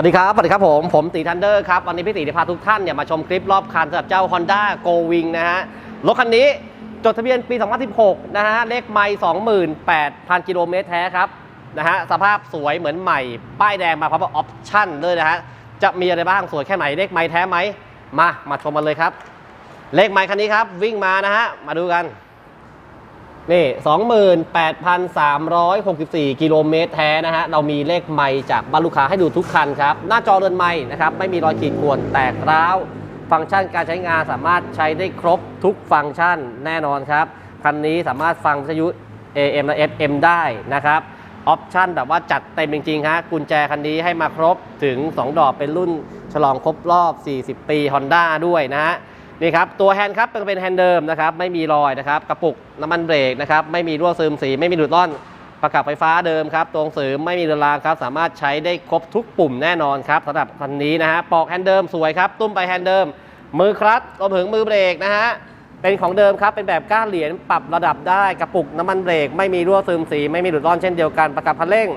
วัสดีครับ สวัสดีครับผม ผมตีทันเดอร์ครับ วันนี้พี่ตีจะพาทุกท่านเนี่ยมาชมคลิปรอบคันสำหรับเจ้า Honda Go Wing นะฮะ รถคันนี้จดทะเบียนปี 2016 นะฮะ เลขไม่28,000 กิโลเมตรแท้ครับ นะฮะ สภาพสวยเหมือนใหม่ ป้ายแดงมาพร้อมกับออปชั่นด้วยนะฮะ จะมีอะไรบ้าง สวยแค่ไหน เลขไม่แท้ไหม มา มาชมกันเลยครับ เลขไมค์คันนี้ครับ วิ่งมานะฮะ มาดูกัน นี่28,364 กิโลเมตรแท้นะฮะ เรามีเลขไมค์จากบ้านลูกค้าให้ดูทุกคันครับ หน้าจอเรือนไมค์นะครับ ไม่มีรอยขีดข่วนแตกร้าว ฟังก์ชันการใช้งานสามารถใช้ได้ครบทุกฟังก์ชันแน่นอนครับ คันนี้สามารถฟังวิทยุ AM และ FM ได้นะครับออปชั่นแบบว่าจัดเต็มจริงๆฮะกุญแจคันนี้ให้มาครบถึง 2 ดอกเป็นรุ่นฉลองครบรอบ 40 ปี Honda ด้วยนะฮะ นี่ครับตัวแฮนด์ครับเป็นแฮนด์เดิมนะครับไม่มีรอยนะครับกระปุกน้ำมันเบรกนะครับไม่มีรั่วซึมสีไม่มีหลุดร่อนประกับไฟฟ้าเดิมครับตัวหนังสือไม่มีเรือนรางครับ สามารถใช้ได้ครบทุกปุ่มแน่นอนครับสำหรับคันนี้นะฮะปอกแฮนด์เดิมสวยครับ ตุ้มไปแฮนด์เดิม มือคลัตช์รวมถึงมือเบรกนะฮะเป็นของเดิมครับ เป็นแบบก้านเหรียญปรับระดับได้กระปุกน้ำมันเบรก ไม่มีรั่วซึมสี ไม่มีหลุดร่อนเช่นเดียวกันประกับคันเร่ง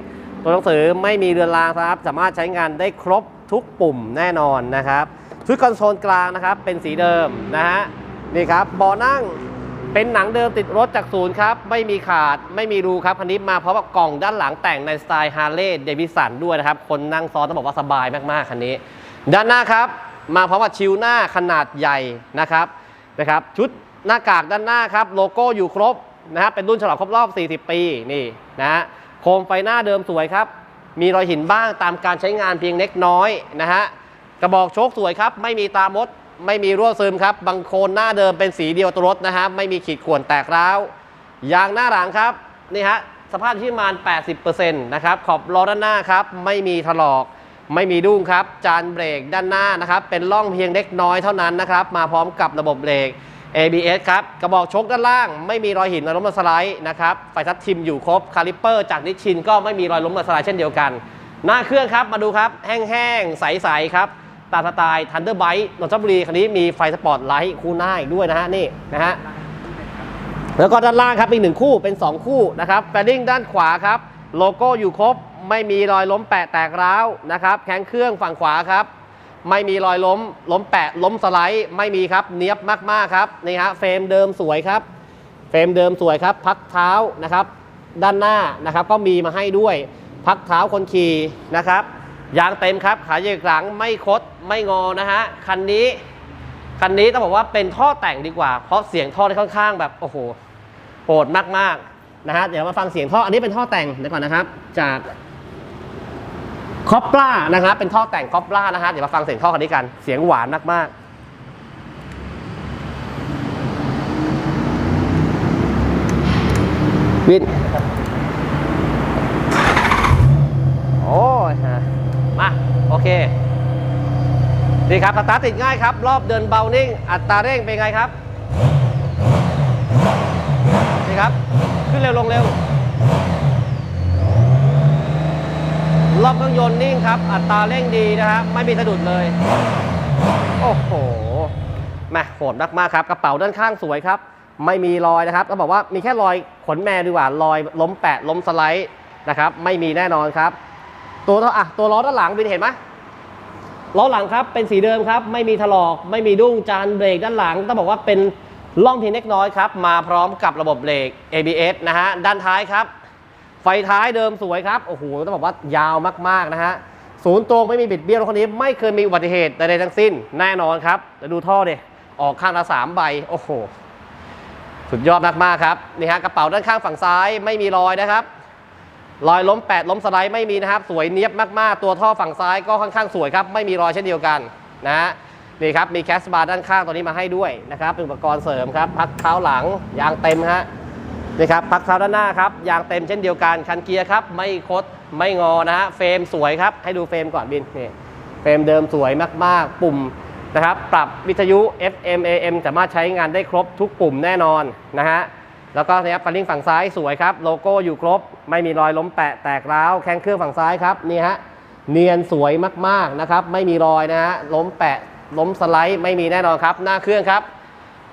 ตัวหนังสือไม่มีเรือนรางครับ สามารถใช้งานได้ครบทุกปุ่มแน่นอนนะครับ ชุดคอนโซลกลางนะครับ เป็นสีเดิมนะฮะนี่ครับเบาะนั่งเป็นหนังเดิมติดรถจากศูนย์ครับ ไม่มีขาดไม่มีรูครับคันนี้มาเพราะว่ากล่องด้านหลังแต่งในสไตล์ฮาร์เลย์เดวิสันด้วยนะครับ คนนั่งซ้อนต้องบอกว่าสบายมากๆคันนี้ ด้านหน้าครับ มาพร้อมกับชิวหน้าขนาดใหญ่นะครับนะครับชุดหน้ากากด้านหน้าครับ โลโก้อยู่ครบนะครับเป็นรุ่นฉลองครบรอบ 40 ปีนี่นะฮะโคมไฟหน้าเดิมสวยครับ มีรอยหินบ้างตามการใช้งานเพียงเล็กน้อยนะฮะ กระบอกโชคสวยครับ ไม่มีตามด ไม่มีรั่วซึมครับ บางโคนหน้าเดิมเป็นสีเดียวตัวรถนะฮะไม่มีขีดข่วนแตกร้าว ยางหน้าหลังครับ นี่ฮะ สภาพที่ประมาณ 80%นะครับ ขอบล้อด้านหน้าครับ ไม่มีถลอก ไม่มีดุ้งครับ จานเบรกด้านหน้านะครับ เป็นร่องเพียงเล็กน้อยเท่านั้นนะครับ มาพร้อมกับระบบเบรก ABS ครับ กระบอกชกด้านล่าง ไม่มีรอยหินรอยล้มสไลด์นะครับ ไฟทัดทิมอยู่ครบ คาลิปเปอร์จากนิชชินก็ไม่มีรอยล้มรอยสไลด์เช่นเดียวกัน หน้าเครื่องครับ มาดูครับ แห้งๆ ใสๆ ครับ ตาสไตล์ทันเดอร์ไบต์นนทบุรีคันนี้มีไฟสปอร์ตไลท์คู่หน้าอีกด้วยนะฮะนี่นะฮะแล้วก็ด้านล่างครับอีกหนึ่งคู่เป็น 2 คู่นะครับแฟลดิ้งด้านขวาครับ โลโก้อยู่ครบ ไม่มีรอยล้มแปะแตกร้าวนะครับแข้งเครื่องฝั่งขวาครับ ไม่มีรอยล้มล้มแปะล้มสไลด์ไม่มีครับเนียบมากๆครับนี่ฮะเฟรมเดิมสวยครับเฟรมเดิมสวยครับ พักเท้านะครับ ด้านหน้านะครับก็มีมาให้ด้วย พักเท้าคนขี่นะครับ ยางเต็มครับ ขาเหยียกหลังไม่คดไม่งอนะฮะ คันนี้ คันนี้ต้องบอกว่าเป็นท่อแต่งดีกว่า เพราะเสียงท่อที่ค่อนข้างแบบ โอ้โหโหดมากๆนะฮะ เดี๋ยวมาฟังเสียงท่อ อันนี้เป็นท่อแต่งเดี๋ยวก่อนนะครับ จากคอปปล่านะครับ เป็นท่อแต่งคอปปล่านะฮะ เดี๋ยวมาฟังเสียงท่อคันนี้กัน เสียงหวานมากๆวิน โอ้ยฮะมา โอเค นี่ครับสตาร์ทติดง่ายครับ รอบเดินเบานิ่ง อัตราเร่งเป็นไงครับ นี่ครับ ขึ้นเร็วลงเร็ว รอบเครื่องยนต์นิ่งครับ อัตราเร่งดีนะฮะไม่มีสะดุดเลย โอ้โหแม่โหดมากๆครับ กระเป๋าด้านข้างสวยครับ ไม่มีรอยนะครับต้องบอกว่ามีแค่รอยขนแมวดีกว่ารอยล้มแปะล้มสไลด์นะครับ ไม่มีแน่นอนครับ ตัวอะตัวล้อด้านหลังบินเห็นไหม ล้อหลังครับเป็นสีเดิมครับ ไม่มีถลอกไม่มีดุ้งจานเบรกด้านหลังต้องบอกว่าเป็นล่องเพียงเล็กน้อยครับ มาพร้อมกับระบบเบรก ABS นะฮะด้านท้ายครับ ไฟท้ายเดิมสวยครับโอ้โหต้องบอกว่ายาวมากๆนะฮะศูนย์ตรงไม่มีบิดเบี้ยวรถคันนี้ไม่เคยมีอุบัติเหตุใดๆทั้งสิ้นแน่นอนครับแต่ดูท่อเดิออกข้างละสามใบโอ้โหสุดยอดมากๆครับนี่ฮะกระเป๋าด้านข้างฝั่งซ้ายไม่มีรอยนะครับ รอยล้มแปดล้มสไลด์ไม่มีนะครับ สวยเนียบมากๆ ตัวท่อฝั่งซ้ายก็ค่อนข้างสวยครับ ไม่มีรอยเช่นเดียวกันนะฮะนี่ครับ มีแคสบาร์ด้านข้างตัวนี้มาให้ด้วยนะครับเป็นอุปกรณ์เสริมครับ พักเท้าหลังยางเต็มฮะนี่ครับพักเท้าด้านหน้าครับยางเต็มเช่นเดียวกันคันเกียร์ครับไม่คดไม่งอนะฮะเฟรมสวยครับให้ดูเฟรมก่อนบินนี่เฟรมเดิมสวยมากๆ ปุ่มนะครับปรับวิทยุ FM AM สามารถใช้งานได้ครบทุกปุ่มแน่นอนนะฮะ แล้วก็นะครับฟันลิงฝั่งซ้ายสวยครับโลโก้อยู่ครบ ไม่มีรอยล้มแปะแตกร้าวแข้งเครื่องฝั่งซ้ายครับนี่ฮะเนียนสวยมากๆนะครับ ไม่มีรอยนะฮะล้มแปะล้มสไลด์ไม่มีแน่นอนครับ หน้าเครื่องครับ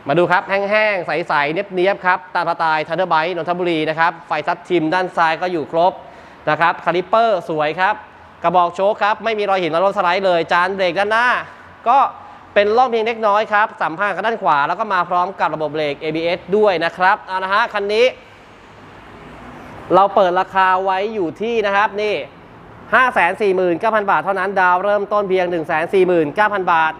มาดูครับแห้งๆใสๆเนียบๆครับตามสไตล์ทันเดอร์ไบต์นนทบุรีนะครับไฟซัดทิมด้านซ้ายก็อยู่ครบนะครับคาลิปเปอร์สวยครับกระบอกโชคครับไม่มีรอยหินและร่องสไลด์เลยจานเบรกด้านหน้า ก็ เป็นร่องเพียงเล็กน้อยครับสัมพันธ์กับด้านขวา แล้วก็มาพร้อมกับระบบเบรก ABS ด้วยนะครับเอานะฮะคันนี้ เราเปิดราคาไว้อยู่ที่นะครับนี่549,000 บาทเท่านั้นดาวเริ่มต้นเพียง 149,000 บาท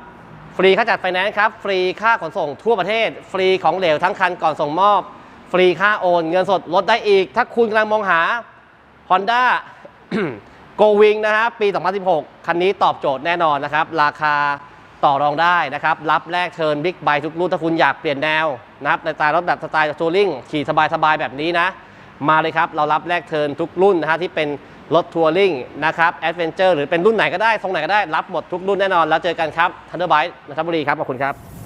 ฟรีค่าจัดไฟแนนซ์ครับฟรีค่าขนส่งทั่วประเทศ ฟรีของเหลวทั้งคันก่อนส่งมอบ ฟรีค่าโอน เงินสดลดได้อีก ถ้าคุณกำลังมองหา Honda Go Wing นะครับปี 2016 คันนี้ตอบโจทย์แน่นอนนะครับ ราคา ต่อรองได้นะครับ รับแลกเทิร์นบิ๊กไบทุกรุ่นถ้าคุณอยากเปลี่ยนแนวนะครับในสไตล์รถแบบสไตล์ทัวริงขี่สบายๆแบบนี้นะ มาเลยครับ เรารับแลกเทิร์นทุกรุ่นนะฮะที่เป็นรถทัวริงนะครับแอดเวนเจอร์หรือเป็นรุ่นไหนก็ได้ทรงไหนก็ได้รับหมดทุกรุ่นแน่นอน แล้วเจอกันครับทันเดอร์ไบต์นนทบุรีครับขอบคุณครับ